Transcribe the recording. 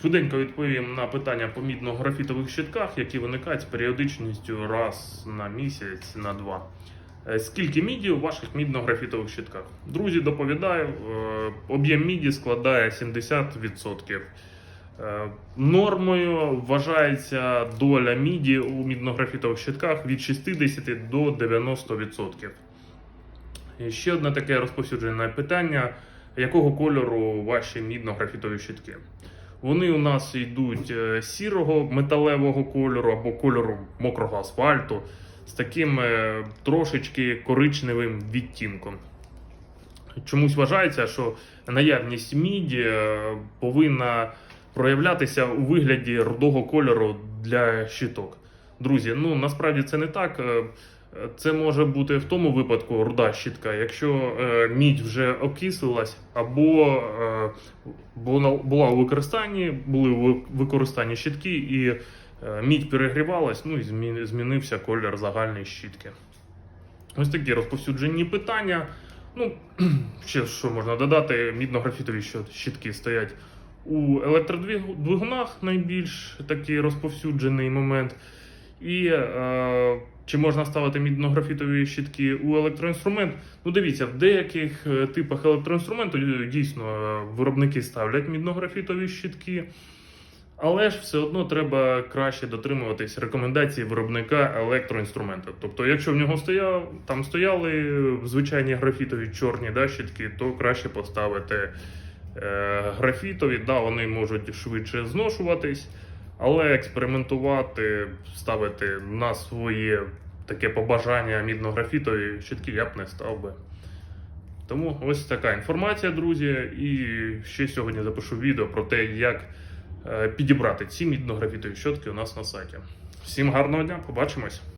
Швиденько відповім на питання по мідно-графітових щитках, які виникають з періодичністю раз на місяць, на два. Е, Скільки міді у ваших мідно-графітових щитках? Друзі, доповідаю, е, об'єм міді складає 70%. Е, Нормою вважається доля міді у мідно-графітових щитках від 60 до 90%. І ще одне таке розповсюджене питання: якого кольору ваші мідно-графітові щитки? Вони у нас йдуть е, сірого металевого кольору або кольору мокрого асфальту з таким е, трошечки коричневим відтінком. Чомусь вважається, що наявність міді е, повинна проявлятися у вигляді рудого кольору для щиток. Друзі, ну насправді це не так. Е, Це може бути в тому випадку руда щітка, якщо е, мідь вже окислилась, або е, була, у використанні, були у використанні щітки, і мідь перегрівалась, ну і змінився колір загальної щітки. Ось такі розповсюджені питання. Ну, ще що можна додати, мідно-графітові щітки стоять у електродвигунах найбільш такий розповсюджений момент. І е, чи можна ставити мідно-графітові щітки у електроінструмент? Ну, дивіться, в деяких е, типах електроінструменту е, дійсно е, виробники ставлять мідно-графітові щітки. Але ж все одно треба краще дотримуватись рекомендацій виробника електроінструменту. Тобто, якщо в нього стояв, там стояли звичайні графітові чорні да, щітки, то краще поставити е, графітові. Да, вони можуть швидше зношуватись, але експериментувати, ставити на своє таке побажання мідно-графітові щітки я б не став би. Тому ось така інформація, друзі. І ще сьогодні запишу відео про те, як е, підібрати ці мідно-графітові щотки у нас на сайті. Всім гарного дня, побачимось!